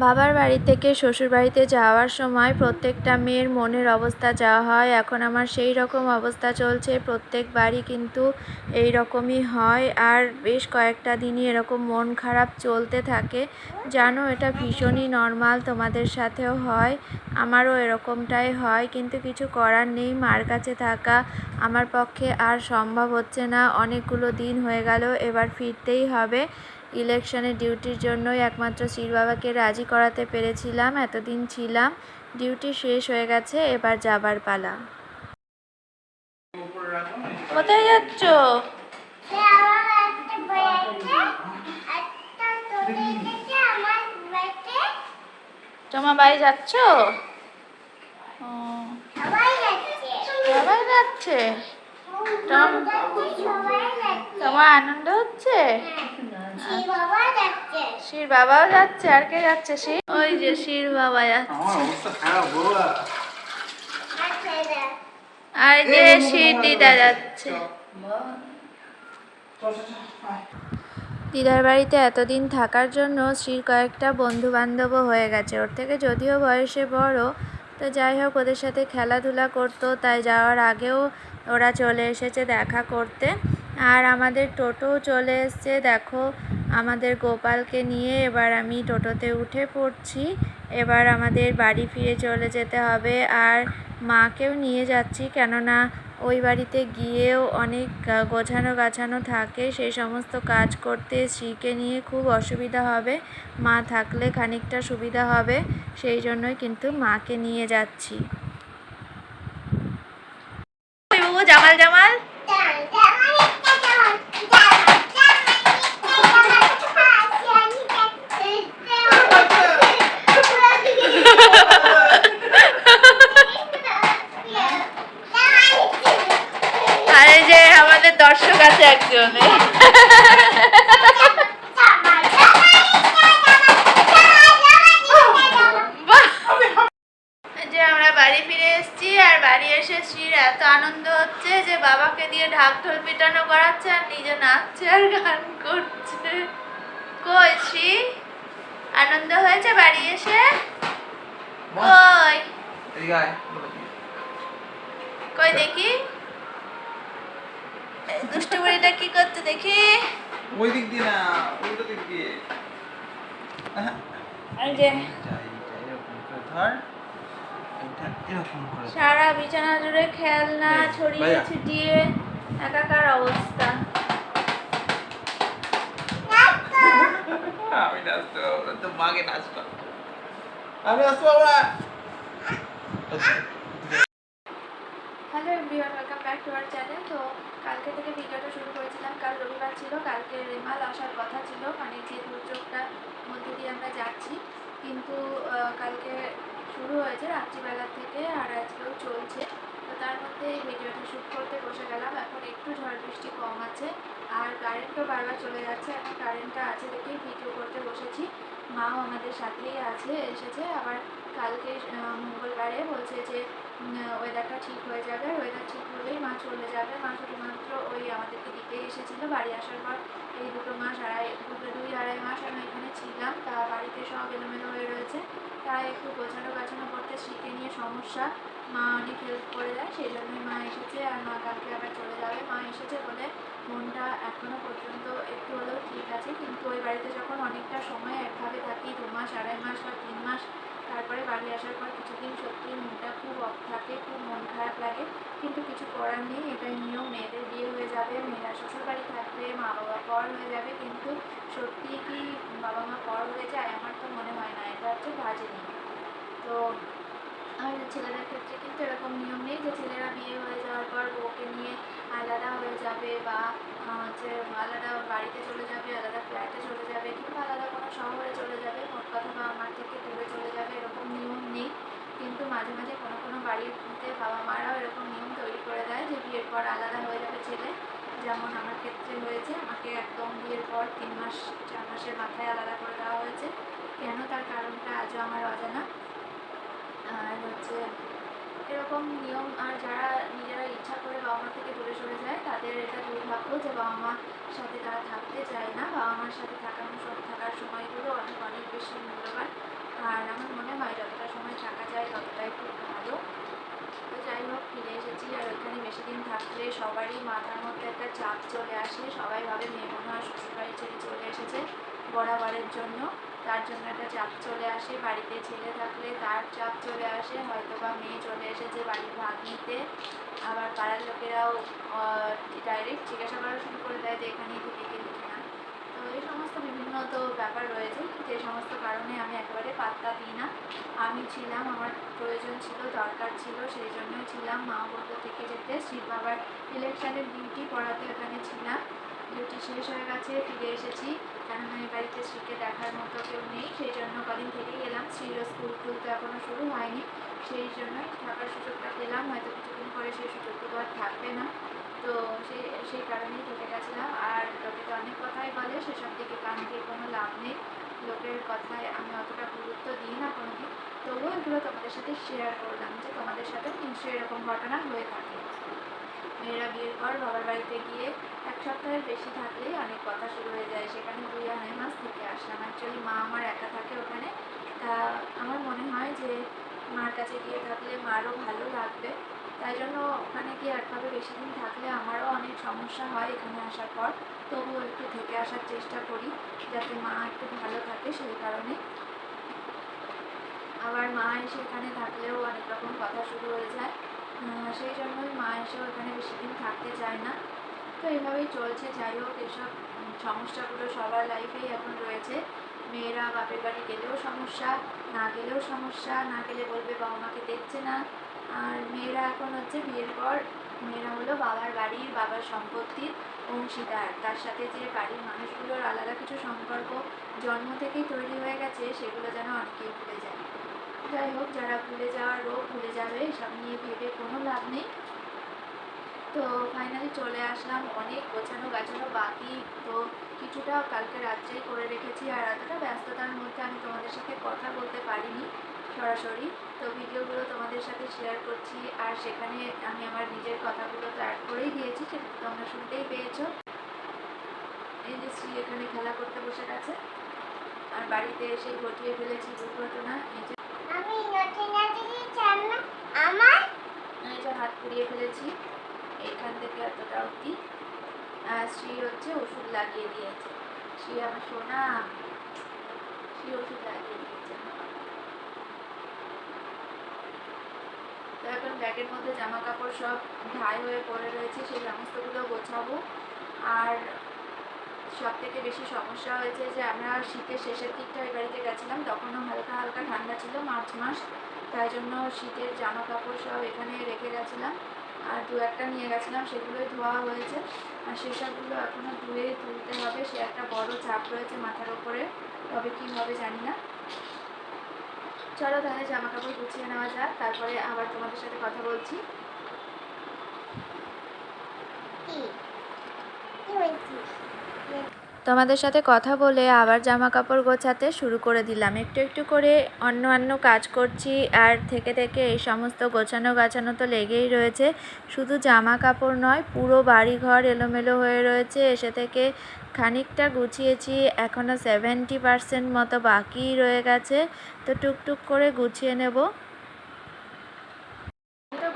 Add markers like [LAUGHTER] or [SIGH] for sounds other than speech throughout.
বাবার বাড়ি থেকে শ্বশুর বাড়িতে যাওয়ার সময় প্রত্যেকটা মেয়ের মনের অবস্থা যা হয়, এখন আমার সেই রকম অবস্থা চলছে প্রত্যেকবারই কিন্তু এই রকমই হয়। আর বেশ কয়েকটা দিনই এরকম মন খারাপ চলতে থাকে। জানো, এটা ভীষণই নর্মাল তোমাদের সাথেও হয়, আমারও এরকমটাই হয়, কিন্তু কিছু করার নেই, মার কাছে থাকা আমার পক্ষে আর সম্ভব হচ্ছে না। অনেকগুলো দিন হয়ে গেল, এবার ফিরতেই হবে। ইলেকশনের ডিউটির জন্যই একমাত্র শির বাবাকে রাজি করাতে পেরেছিলাম এতদিন ছিলাম। ডিউটি শেষ হয়ে গেছে এবার যাবার পালা। কোথায় যাচ্ছ? তোমার বাড়ি যাচ্ছ? সবাই যাচ্ছে। তোমার আনন্দ হচ্ছে? যাচ্ছে শির বাবাও যাচ্ছে আর কে যাচ্ছে শির? ওই যে শির বাবা যাচ্ছে। আমার অবস্থা খারাপ বাবা দেখ আর যে শির দিদা যাচ্ছে। দিদার বাড়িতে এতদিন থাকার জন্য শ্রীর কয়েকটা বন্ধু বান্ধবও হয়ে গেছে। ওর থেকে যদিও বয়সে বড় তো যাই হোক ওদের সাথে খেলাধুলা করতো তাই যাওয়ার আগেও ওরা চলে এসেছে দেখা করতে। আর আমাদের টোটোও চলে এসছে দেখো। আমাদের গোপালকে নিয়ে এবার আমি টোটোতে উঠে পড়ছি। এবার আমাদের বাড়ি ফিরে চলে যেতে হবে আর মাকেও নিয়ে যাচ্ছি। কেননা ওই বাড়িতে গিয়েও অনেক গোছানো গাছানো থাকে সেই সমস্ত কাজ করতে শ্রীকে নিয়ে খুব অসুবিধা হবে। মা থাকলে খানিকটা সুবিধা হবে, সেই জন্যই কিন্তু মাকে নিয়ে যাচ্ছি ওই বাবু, জামাল জামাল টান টান একটা টান টান টান একটা টান আর এই যে আমাদের দর্শক আছে একজন বাহ! এই যে আমরা বাড়ি ফিরে এসেছি আর বাড়ি এসে শ্রীর এত আনন্দ হচ্ছে যে বাবাকে দিয়ে ঢাক ঢোল পিটানো করাচ্ছে আর নিজে নাচছে আর গান করছে। কই শ্রী? আনন্দ হয়েছে বাড়ি এসে? কই? কই দেখি? দুষ্টু বুড়িটা কি করছে দেখি? ওই দিক দিয়ে না উল্টো দিক দিয়ে। এই যে ধর এইটা এরকম করে ধর। সারা বিছানা জুড়ে খেলনা ছড়িয়ে ছিটিয়ে একাকার অবস্থা। [LAUGHS] আমি নাচতে পারব না তো মাকে নাচতে আমি নাচতে পারব না। Hello everyone welcome back to our channel তো কালকে থেকে ভিডিওটা শুরু করেছিলাম কাল রবিবার ছিল কালকে রেমাল আসার কথা ছিল মানে যে দুর্যোগটার মধ্যে দিয়ে আমরা যাচ্ছি। কিন্তু কালকে শুরু হয়েছে রাত্রিবেলা থেকে আর আজকেও চলছে। তো তার মধ্যে এই ভিডিওটা শ্যুট করতে বসে গেলাম। এখন একটু ঝড় বৃষ্টি কম আছে আর কারেন্টও বারবার চলে যাচ্ছে। এখন কারেন্টটা আছে দেখেই ভিডিও করতে বসেছি। মাও আমাদের সাথেই আছে, এসেছে। আবার কালকে মঙ্গলবারে বলছে যে ওয়েদারটা ঠিক হয়ে যাবে। ওয়েদার ঠিক হলেই মা চলে যাবে। মা শুধুমাত্র ওই আমাদেরকে দিতে এসেছিল। বাড়ি আসার পর এই দুটো মাস আড়াই, দুটো দুই আড়াই মাস আমি এখানে ছিলাম। তা বাড়িতে সব এলোমেলো হয়ে রয়েছে। তাই একটু গোছানো গাছানো করতে শিখে নিয়ে সমস্যা মা অনেক হেল্প করে দেয়, সেই জন্যই মা এসেছে আর মা কালকে আবার চলে যাবে। মা এসেছে বলে মনটা এখনও পর্যন্ত একটু হলেও ঠিক আছে, কিন্তু ওই বাড়িতে যখন অনেকটা সময় একভাবে থাকি, দু মাস, আড়াই মাস বা তিন মাস, তারপরে বাড়ি আসার পর কিছুদিন সত্যি মনটা খুব অফ থাকে, খুব মন খারাপ লাগে, কিন্তু কিছু করার নেই, এটাই নিয়ম, মেয়েদের বিয়ে হয়ে যাবে, মেয়েরা শ্বশুর বাড়ি থাকবে মা বাবা পর হয়ে যাবে, কিন্তু সত্যি কি বাবা মা পর হয়ে যায়, আমার তো মনে হয় না এটা হচ্ছে বাজে নিয়ম তো আর ছেলেদের ক্ষেত্রে কিন্তু এরকম নিয়ম নেই যে ছেলেরা বিয়ে হয়ে যাওয়ার পর বউকে নিয়ে আলাদা হয়ে যাবে বা হচ্ছে আলাদা বাড়িতে চলে যাবে, আলাদা ফ্ল্যাটে চলে যাবে কিংবা আলাদা কোনো শহরে চলে যাবে, মোট কথা বা আমার থেকে দূরে চলে যাবে এরকম নিয়ম নেই। কিন্তু মাঝে মাঝে কোনো কোনো বাড়িতে বাবা মারাও এরকম নিয়ম তৈরি করে দেয় যে বিয়ের পর আলাদা হয়ে যাবে ছেলে। যেমন আমার ক্ষেত্রে হয়েছে, আমাকে একদম বিয়ের পর তিন মাস, চার মাসের মাথায় আলাদা করে দেওয়া হয়েছে। কেন তার কারণটা আজও আমার অজানা। আর হচ্ছে এরকম নিয়ম, আর যারা নিজেরা ইচ্ছা করে বাবা মা থেকে দূরে সরে যায়, তাদের এটা দুর্ভাগ্য যে বাবা মার সাথে তারা থাকতে চায় না। বাবা মার সাথে থাকা সব থাকার সময়গুলো অনেক অনেক বেশি মূল্যবান। আর আমার মনে হয় যতটা সময় থাকা যায়, ততটাই খুব ভালো। তো যাই হোক, ফিরে এসেছি, আর ওইখানে বেশি দিন থাকলে সবারই মাথার মধ্যে একটা চাপ চলে আসে। সবাই ভাবে মেয়ে মনে হয় শ্বশুরবাড়ি ছেড়ে চলে এসেছে বরাবরের জন্য। তার জন্য একটা চাপ চলে আসে, বাড়িতে ছেলে থাকলে তার চাপ চলে আসে হয়তো বা মেয়ে চলে এসেছে বাড়ির ভাগ নিতে। আবার পাড়ার লোকেরাও ডাইরেক্ট জিজ্ঞাসা করা শুরু করে দেয় যে এখানেই থেকে গেলি কিনা। তো এই সমস্ত বিভিন্ন তো ব্যাপার রয়েছে যে সমস্ত কারণে আমি একেবারে পাত্তা দিই না। আমি ছিলাম, আমার প্রয়োজন ছিল, দরকার ছিল, সেই জন্যই ছিলাম। মা বলতে থেকে যেতে শিব বাবার ইলেকশনের ডিউটি পড়াতে ওখানে ছিলাম। ডিউটি শেষ হয়ে গেছে, ফিরে এসেছি। কেননা এই বাড়িতে শ্রীকে দেখার মতো কেউ নেই। সেই জন্য কদিন থেকেই গেলাম শ্রীর স্কুল টুল তো এখনও শুরু হয়নি। সেই জন্যই থাকার সুযোগটা পেলাম। হয়তো কিছুদিন পরে সেই সুযোগটুকু আর থাকবে না। তো সেই সেই কারণেই থেকে গেছিলাম। আর লোকে তো অনেক কথাই বলে, সেসব দিকে কান দিয়ে কোনো লাভ নেই। লোকের কথায় আমি অতটা গুরুত্ব দিই না কোনোদিন। তবুও এগুলো তোমাদের সাথে শেয়ার করলাম যে তোমাদের সাথে নিশ্চয়ই এরকম ঘটনা হয়ে থাকে। মেয়েরা বিয়ের পর বাবার বাড়িতে গিয়ে এক সপ্তাহের বেশি থাকলেই অনেক কথা শুরু হয়ে যায়। সেখানে দুই আড়াই মাস থেকে আসলাম। অ্যাকচুয়ালি মা আমার একা থাকে ওখানে। তা আমার মনে হয় যে মার কাছে গিয়ে থাকলে মারও ভালো লাগবে। তাই জন্য ওখানে গিয়ে একভাবে বেশি দিন থাকলে আমারও অনেক সমস্যা হয় এখানে আসার পর। তবুও একটু থেকে আসার চেষ্টা করি যাতে মা একটু ভালো থাকে সেই কারণে। আবার মা এসে এখানে থাকলেও অনেক রকম কথা শুরু হয়ে যায়। সেই জন্যই মা এসেও এখানে বেশি দিন থাকতে চায় না। তো এইভাবেই চলছে। যাই হোক, এসব সমস্যাগুলো সবার লাইফেই এখন রয়েছে। মেয়েরা বাপের বাড়ি গেলেও সমস্যা, না গেলেও সমস্যা, না গেলে বলবে বাবা মাকে দেখছে না। আর মেয়েরা এখন হচ্ছে বিয়ের পর, মেয়েরা হলো বাবার বাড়ির বাবার সম্পত্তির অংশীদার। তার সাথে যে বাড়ির মানুষগুলোর আলাদা কিছু সম্পর্ক, জন্ম থেকেই তৈরি হয়ে গেছে, সেগুলো যেন অনেকেই ভুলে যায়। যাই হোক, যারা ভুলে যাওয়ার রোগ ভুলে যাবে, এসব নিয়ে ভেবে কোনো লাভ নেই। তো ফাইনালি চলে আসলাম, অনেক গোছানো গাছানো বাকি। তো কিছুটা কালকে রাত্রেই করে রেখেছি আর এতটা ব্যস্ততার মধ্যে আমি তোমাদের সাথে কথা বলতে পারিনি সরাসরি। তো ভিডিওগুলো তোমাদের সাথে শেয়ার করছি আর সেখানে আমি আমার নিজের কথাগুলো তো অ্যাড করেই দিয়েছি, সেটা তোমরা শুনতেই পেয়েছ। এই যে শ্রী এখানে খেলা করতে বসে গেছে। আর বাড়িতে এসে ঘটিয়ে ফেলেছি দুর্ঘটনা, এই যে আমি নতুন নতুন জামা আমার এই যে হাত এইখান থেকে এতটা অবধি। শ্রী হচ্ছে ওষুধ লাগিয়ে দিয়েছে। শ্রী আমার সোনা, শ্রী ওষুধ লাগিয়ে দিয়েছে। তো এখন ব্যাগের মধ্যে জামা কাপড় সব ঢাই হয়ে পড়ে রয়েছে, সেই সমস্তগুলো গোছাবো। আর সব থেকে বেশি সমস্যা হয়েছে যে আমরা শীতের শেষের দিকটা ওই বাড়িতে গেছিলাম, তখনও হালকা হালকা ঠান্ডা ছিল, মার্চ মাস। তাই জন্য শীতের জামা কাপড় সব এখানে রেখে গেছিলাম। আর দু একটা নিয়ে গেছিলাম, সেগুলোই ধোয়া হয়েছে। আর সেসবগুলো এখনও ধুয়ে তুলতে হবে। সে একটা বড় চাপ রয়েছে মাথার ওপরে। তবে কী হবে জানি না। চলো তাহলে জামা কাপড় গুছিয়ে নেওয়া যাক। তারপরে আবার তোমাদের সাথে কথা বলছি। কি? কি তোমাদের সাথে কথা বলে আবার জামা কাপড় গোছাতে শুরু করে দিলাম। একটু একটু করে অন্য অন্য কাজ করছি আর থেকে থেকে এই সমস্ত গোছানো গাছানো তো লেগেই রয়েছে। শুধু জামা কাপড় নয়, পুরো বাড়িঘর এলোমেলো হয়ে রয়েছে। এসে থেকে খানিকটা গুছিয়েছি এখনও সেভেন্টি পার্সেন্ট মতো বাকিই রয়ে গেছে। তো টুকটুক করে গুছিয়ে নেব।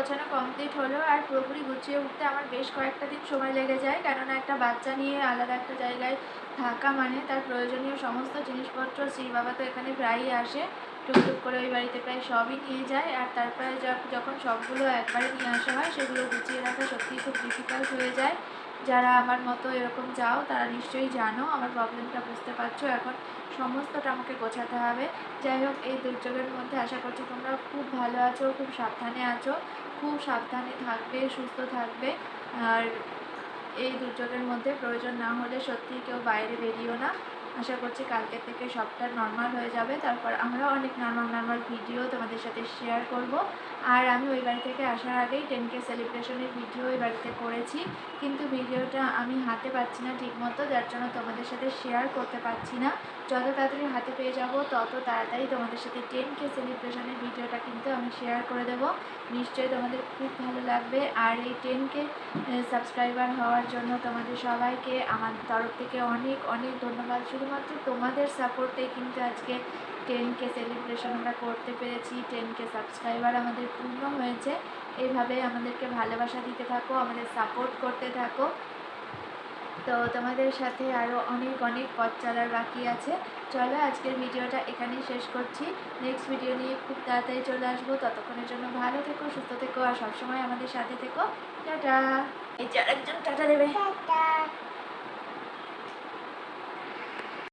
গোছানো কমপ্লিট হলো আর পুরোপুরি গুছিয়ে উঠতে আমার বেশ কয়েকটা দিন সময় লেগে যায়। কেননা একটা বাচ্চা নিয়ে আলাদা একটা জায়গায় থাকা মানে তার প্রয়োজনীয় সমস্ত জিনিসপত্র শ্রী বাবা তো এখানে প্রায়ই আসে। টুকটুক করে ওই বাড়িতে প্রায় সবই নিয়ে যায় আর তারপরে যখন সবগুলো একবারে নিয়ে আসা হয় সেগুলো গুছিয়ে রাখা সত্যিই খুব ডিফিকাল্ট হয়ে যায়। যারা আমার মতো এরকম যাও তারা নিশ্চয়ই জানো, আমার প্রবলেমটা বুঝতে পারছ। এখন সমস্তটা আমাকে গোছাতে হবে। যাই হোক, এই দুর্যোগের মধ্যে আশা করছি তোমরা খুব ভালো আছো, খুব সাবধানে আছো। খুব সাবধানে থাকবে, সুস্থ থাকবে। আর এই দুর্যোগের মধ্যে প্রয়োজন না হলে সত্যি কেউ বাইরে বেরিও না। আশা করছি কালকে থেকে সবটা নর্মাল হয়ে যাবে। তারপর আমরা অনেক নর্মাল নর্মাল ভিডিও তোমাদের সাথে শেয়ার করব। আর আমি ওই বাড়ি থেকে আসার আগেই টেন কে সেলিব্রেশনের ভিডিও ওই বাড়িতে করেছি। কিন্তু ভিডিওটা আমি হাতে পাচ্ছি না ঠিকমতো, যার জন্য তোমাদের সাথে শেয়ার করতে পারছি না। যত তাড়াতাড়ি হাতে পেয়ে যাব, তত তাড়াতাড়ি তোমাদের সাথে টেন কে সেলিব্রেশনের ভিডিওটা কিন্তু আমি শেয়ার করে দেবো। নিশ্চয়ই তোমাদের খুব ভালো লাগবে। আর এই টেন কে সাবস্ক্রাইবার হওয়ার জন্য তোমাদের সবাইকে, আমার তরফ থেকে অনেক অনেক ধন্যবাদ। শুধুমাত্র তোমাদের সাপোর্টে কিন্তু আজকে টেন কে সেলিব্রেশন আমরা করতে পেরেছি টেন কে সাবস্ক্রাইবার আমাদের পূর্ণ হয়েছে। এইভাবে আমাদেরকে ভালোবাসা দিতে থাকো আমাদের সাপোর্ট করতে থাকো। তো তোমাদের সাথে আরও অনেক অনেক পথ চলার বাকি আছে। চলো আজকের ভিডিওটা এখানেই শেষ করছি। নেক্সট ভিডিও নিয়ে খুব তাড়াতাড়ি চলে আসব। ততক্ষণের জন্য ভালো থেকো সুস্থ থেকো আর সবসময় আমাদের সাথে থেকো। টাটা! এই যে আরেকজন টাটা দেবে। টাটা!